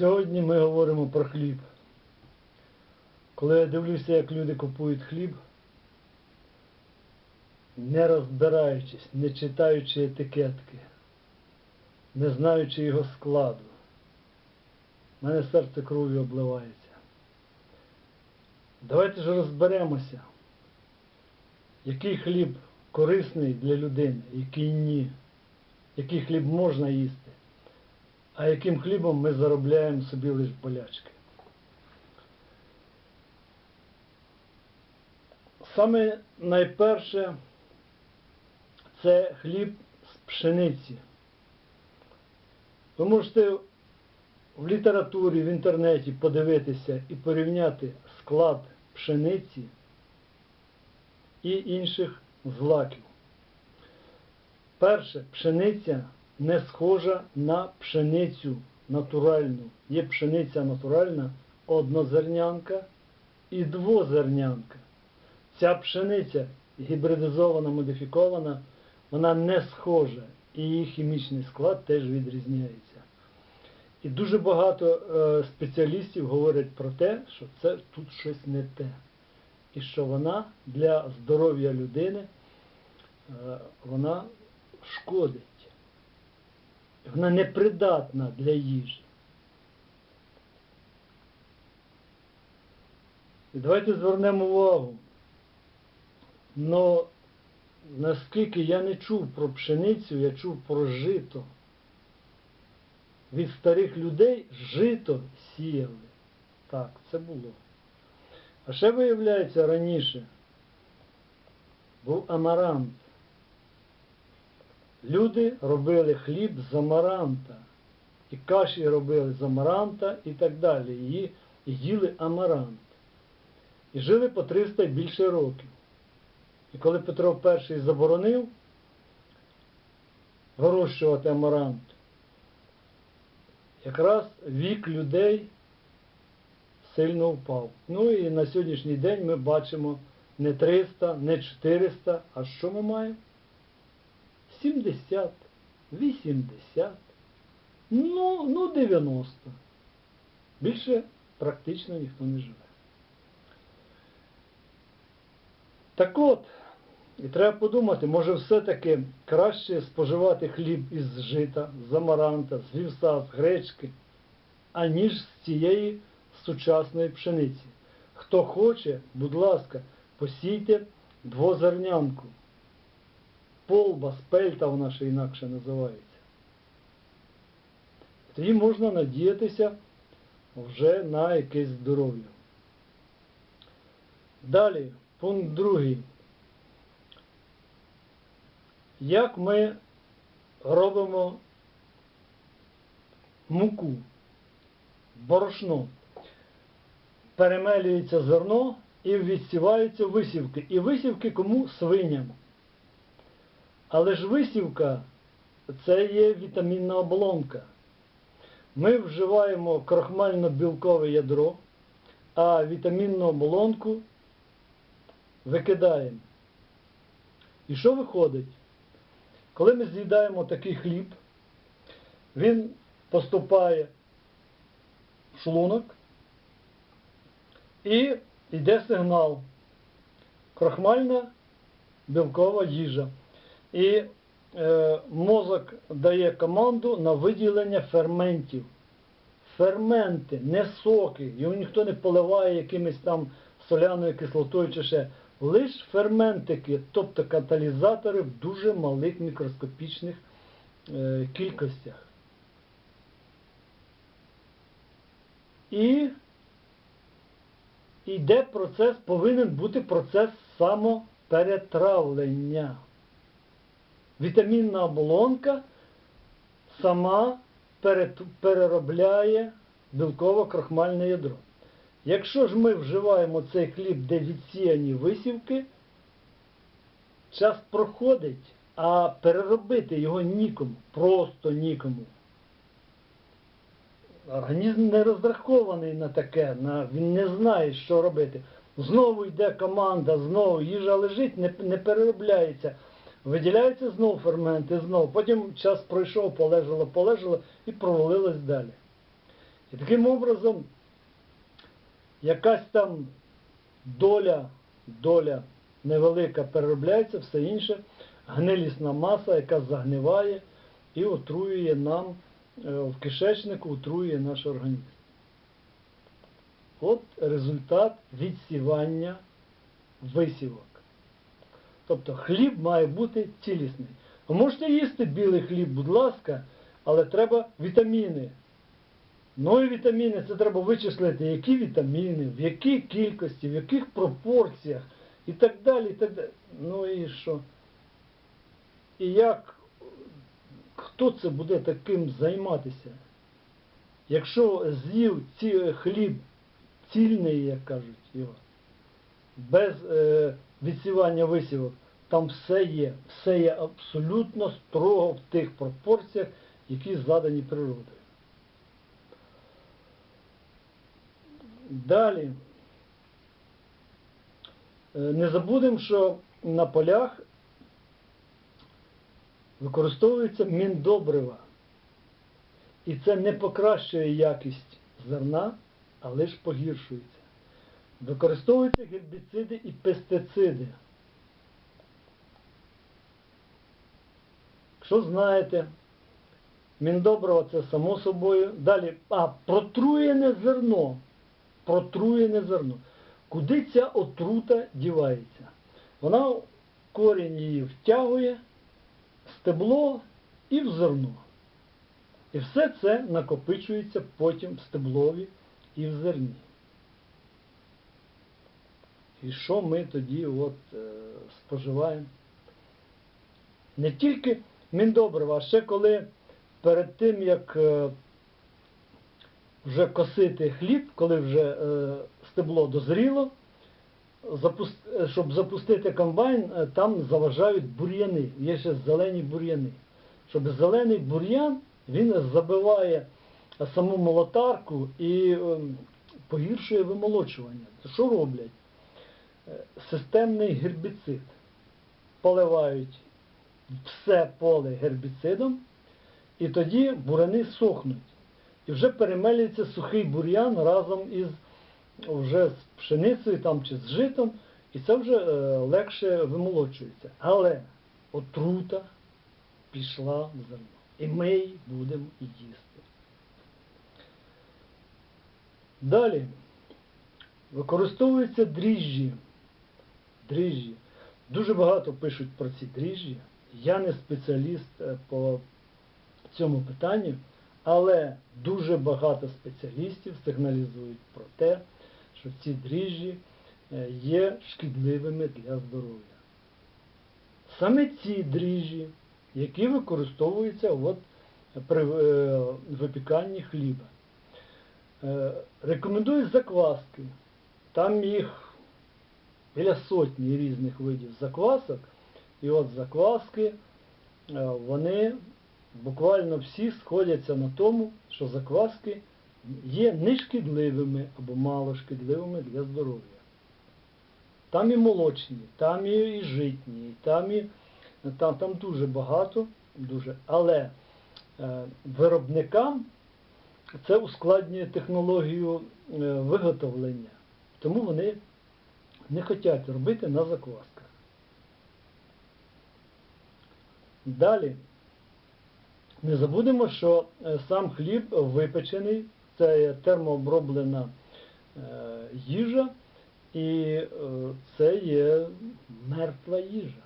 Сьогодні ми говоримо про хліб. Коли я дивлюся, як люди купують хліб, не розбираючись, не читаючи етикетки, не знаючи його складу, в мене серце кров'ю обливається. Давайте ж розберемося, який хліб корисний для людини, який ні, який хліб можна їсти, а яким хлібом ми заробляємо собі лише болячки. Саме найперше це хліб з пшениці. Ви можете в літературі, в інтернеті подивитися і порівняти склад пшениці і інших злаків. Перше, пшениця не схожа на пшеницю натуральну. Є пшениця натуральна, однозернянка і двозернянка. Ця пшениця гібридизована, модифікована, вона не схожа, і її хімічний склад теж відрізняється. І дуже багато е, спеціалістів говорять про те, що це тут щось не те. І що вона для здоров'я людини е, вона шкодить. Вона непридатна для їжі. І давайте звернемо увагу. Но наскільки я не чув про пшеницю, я чув про жито. Від старих людей жито сіяли. Так, це було. А ще виявляється раніше був амарант. Люди робили хліб з амаранта. І каші робили з амаранта і так далі. І їли амарант. І жили по 300 і більше років. І коли Петро І заборонив вирощувати амарант, якраз вік людей сильно впав. Ну і на сьогоднішній день ми бачимо не 300, не 400, а що ми маємо? 70, 80, ну, ну 90. Більше практично ніхто не живе. Так от, і треба подумати, може все-таки краще споживати хліб із жита, з амаранта, з вівса, з гречки, аніж з цієї сучасної пшениці. Хто хоче, будь ласка, посійте двозернянку. Полба, спельта вона ще інакше називається. Тоді можна надіятися вже на якесь здоров'я. Далі, пункт другий. Як ми робимо муку, борошно? Перемелюється зерно і відсіваються висівки. І висівки кому? Свиням. Але ж висівка це є вітамінна оболонка. Ми вживаємо крохмально-білкове ядро, а вітамінну оболонку викидаємо. І що виходить? Коли ми з'їдаємо такий хліб, він поступає в шлунок і йде сигнал. Крохмальна білкова їжа. І е, мозок дає команду на виділення ферментів. Ферменти, не соки, його ніхто не поливає якимось там соляною кислотою чи ще. Лиш ферментики, тобто каталізатори в дуже малих мікроскопічних е, кількостях. І йде процес, повинен бути процес самоперетравлення. Вітамінна оболонка сама переробляє білково-крохмальне ядро. Якщо ж ми вживаємо цей хліб, де відсіяні висівки, час проходить, а переробити його нікому, просто нікому. Організм не розрахований на таке, на, він не знає, що робити. Знову йде команда, знову їжа лежить, не, не переробляється. Виділяються знову ферменти, знову. Потім час пройшов, полежало, полежало і провалилось далі. І таким образом якась там доля, доля невелика переробляється, все інше, гнилісна маса, яка загниває і отруює нам е, в кишечнику, отруює наш організм. От результат відсівання висівок. Тобто хліб має бути цілісний. Ви можете їсти білий хліб, будь ласка, але треба вітаміни. Ну і вітаміни, це треба вичислити, які вітаміни, в якій кількості, в яких пропорціях і так далі. І так далі. Ну і що? І як, хто це буде таким займатися? Якщо з'їв ці, хліб цільний, як кажуть його, без е, відсівання висівок, там все є, все є абсолютно строго в тих пропорціях, які задані природою. Далі. Е, Не забудемо, що на полях використовується міндобрива. І це не покращує якість зерна, а лише погіршується. Використовуються гербіциди і пестициди. Якщо знаєте, міндобрива це само собою. Далі, а протруєне зерно. Протруєне зерно. Куди ця отрута дівається? Вона корінь її втягує, стебло і в зерно. І все це накопичується потім в стеблові і в зерні. І що ми тоді от, е, споживаємо? Не тільки міндобрива, ще коли перед тим, як е, вже косити хліб, коли вже е, стебло дозріло, е, щоб запустити комбайн, там заважають бур'яни. Є ще зелені бур'яни. Щоб зелений бур'ян він забиває саму молотарку і погіршує вимолочування. Що роблять? Системний гербіцид. Поливають все поле гербіцидом, і тоді буряни сохнуть. І вже перемелюється сухий бур'ян разом із вже з пшеницею там, чи з житом, і це вже е, легше вимолочується. Але отрута пішла в зерно. І ми її будемо їсти. Далі використовуються дріжджі. Дріжджі. Дуже багато пишуть про ці дріжджі. Я не спеціаліст е, по цьому питанню, але дуже багато спеціалістів сигналізують про те, що ці дріжджі е, є шкідливими для здоров'я. Саме ці дріжджі, які використовуються от при е, випіканні хліба. Рекомендують закваски. Там їх біля сотні різних видів заквасок. І от закваски, е, вони буквально всі сходяться на тому, що закваски є нешкідливими або малошкідливими для здоров'я. Там і молочні, там і, житні, там, і, там, там дуже багато, дуже. але е, виробникам це ускладнює технологію е, виготовлення. Тому вони не хочуть робити на заквасках. Далі. Не забудемо, що е, сам хліб випечений, це термооброблена е, їжа, і е, це є мертва їжа.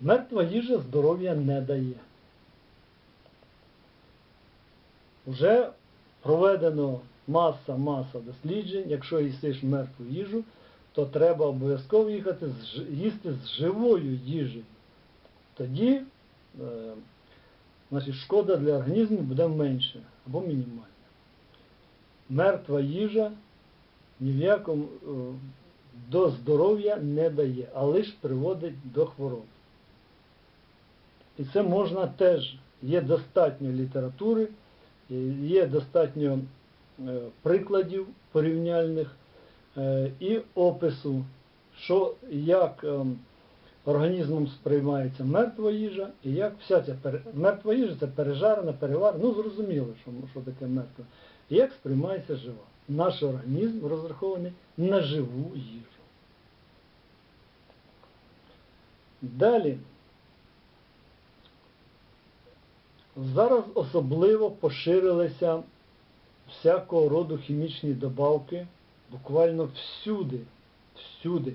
Мертва їжа здоров'я не дає. Вже проведено маса-маса досліджень, якщо їсиш мертву їжу, то треба обов'язково їсти з живою їжею. Тоді е, значить, шкода для організму буде менше або мінімальна. Мертва їжа ні в якому е, до здоров'я не дає, а лише приводить до хвороб. І це можна теж, є достатньо літератури, є достатньо е, прикладів порівняльних і опису, що як ем, організмом сприймається мертва їжа, і як вся ця пере... мертва їжа це пережарена, переварена, ну зрозуміло, що, що таке мертва. І як сприймається жива. Наш організм розрахований на живу їжу. Далі. Зараз особливо поширилися всякого роду хімічні добавки, буквально всюди, всюди.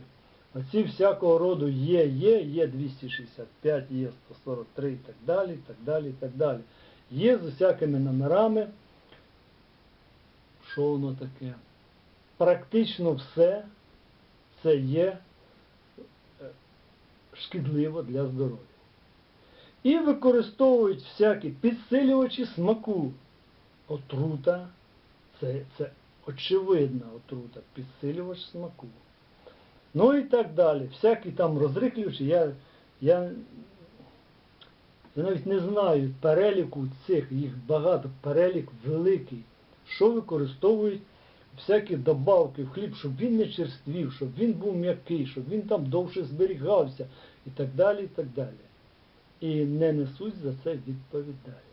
Оці всякого роду є, є, є 265, є 143 і так далі, і так далі, і так далі. Є з усякими номерами. Що воно таке? Практично все це є е, шкідливо для здоров'я. І використовують всякі підсилювачі смаку. Отрута, це, це очевидна отрута, підсилювач смаку. Ну і так далі. Всякі там розриклювачі, я, я, я навіть не знаю переліку цих, їх багато, перелік великий, що використовують всякі добавки в хліб, щоб він не черствів, щоб він був м'який, щоб він там довше зберігався і так далі, і так далі. І не несуть за це відповідальність.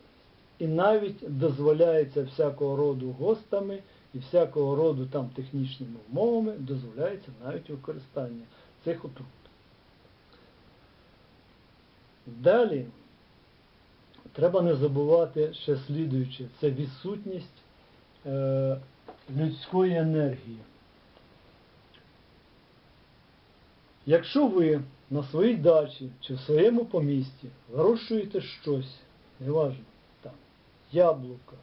І навіть дозволяється всякого роду гостами і всякого роду там технічними умовами дозволяється навіть використання цих отрут. Далі треба не забувати ще слідуюче, це відсутність е, людської енергії. Якщо ви на своїй дачі чи в своєму помісті вирощуєте щось, неважно, там, яблука,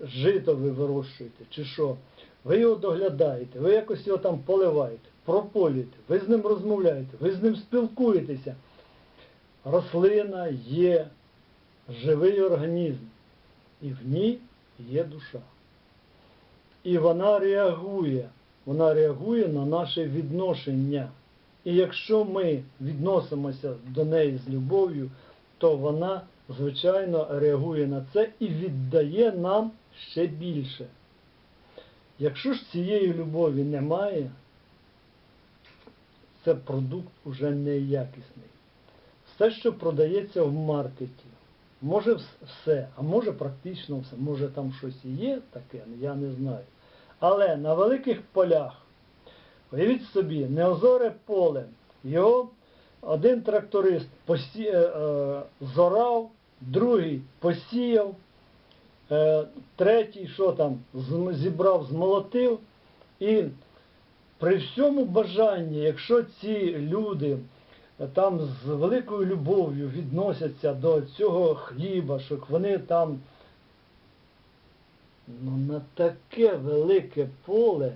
жито ви вирощуєте, чи що, ви його доглядаєте, ви якось його там поливаєте, прополюєте, ви з ним розмовляєте, ви з ним спілкуєтеся. Рослина є живий організм, і в ній є душа. І вона реагує, вона реагує на наше відношення. І якщо ми відносимося до неї з любов'ю, то вона, звичайно, реагує на це і віддає нам ще більше. Якщо ж цієї любові немає, це продукт уже неякісний. Все, що продається в маркеті, може все, а може практично все, може там щось і є таке, я не знаю. Але на великих полях, уявіть собі, неозоре поле, його один тракторист посі... е, е, зорав, другий посіяв, третій, що там, зібрав, змолотив. І при всьому бажанні, якщо ці люди е, там з великою любов'ю відносяться до цього хліба, що вони там ну, на таке велике поле,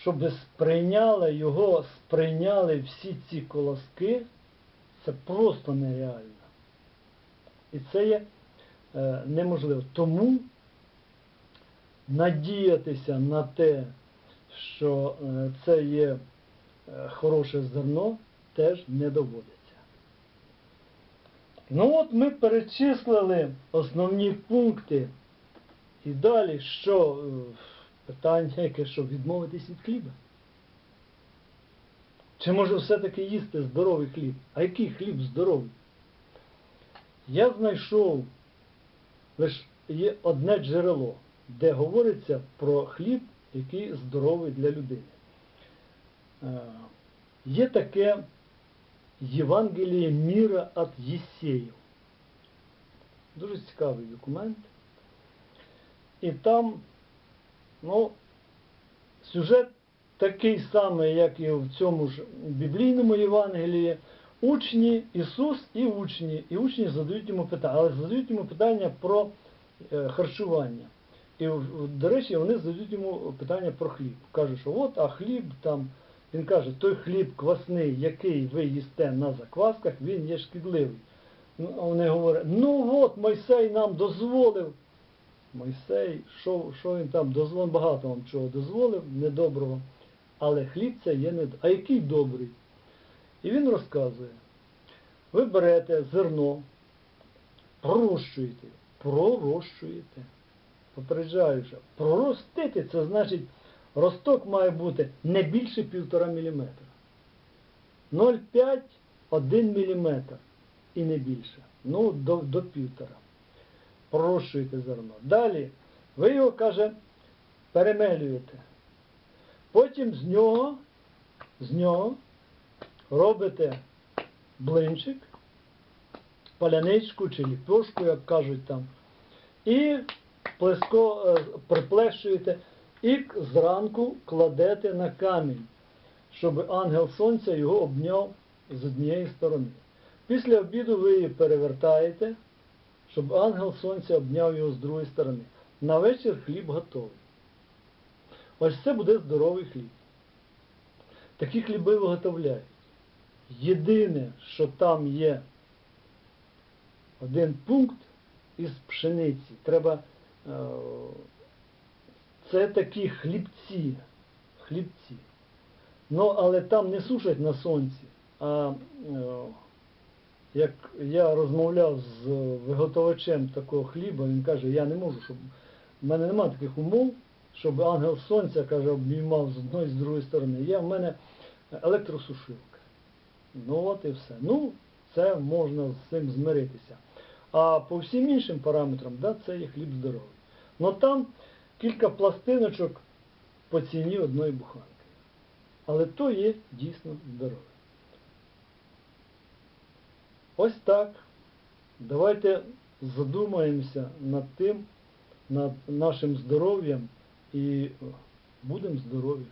щоб сприйняли його, сприйняли всі ці колоски, це просто нереально. І це є е, неможливо. Тому надіятися на те, що е, це є е, хороше зерно, теж не доводиться. Ну от ми перечислили основні пункти. І далі що? Е, Питання яке, що відмовитись від хліба? Чи може все-таки їсти здоровий хліб? А який хліб здоровий? Я знайшов лише є одне джерело, де говориться про хліб, який здоровий для людини. Е, Є таке Євангеліє міра від Єсеїв. Дуже цікавий документ. І там, ну, сюжет такий самий, як і в цьому ж біблійному Євангелії. Учні, Ісус і учні. І учні задають йому питання, але задають йому питання про е, харчування. І, до речі, вони задають йому питання про хліб. Кажуть, що от, а хліб там, він каже, той хліб квасний, який ви їсте на заквасках, він є шкідливий. Ну, вони говорять, ну от Мойсей нам дозволив. Мойсей, що, що він там дозволив, багато вам чого дозволив, недоброго. Але хліб це є недобрий. А який добрий? І він розказує, ви берете зерно, пророщуєте, пророщуєте. Попереджаю, що проростити це значить росток має бути не більше півтора міліметра. 0,5 1 мм і не більше. Ну, до, до півтора. Пророщуєте зерно. Далі ви його, каже, перемелюєте. Потім з нього, з нього робите блинчик, паляничку чи ліпешку, як кажуть там, і плеско, е, приплещуєте і зранку кладете на камінь, щоб ангел сонця його обняв з однієї сторони. Після обіду ви її перевертаєте, щоб ангел сонця обняв його з другої сторони. На вечір хліб готовий. Ось це буде здоровий хліб. Такі хліби виготовляють. Єдине, що там є один пункт із пшениці. Треба. е, Це такі хлібці. Хлібці. Ну, але там не сушать на сонці, а е, як я розмовляв з виготовачем такого хліба, він каже, я не можу, щоб в мене немає таких умов, щоб ангел сонця, каже, обіймав з одної з другої сторони. Є в мене електросушилка. Ну от і все. Ну, це можна з цим змиритися. А по всім іншим параметрам, да, це є хліб здоровий. Ну там кілька пластиночок по ціні одної буханки. Але то є дійсно здоровий. Ось так. Давайте задумаємося над тим, над нашим здоров'ям і будемо здорові.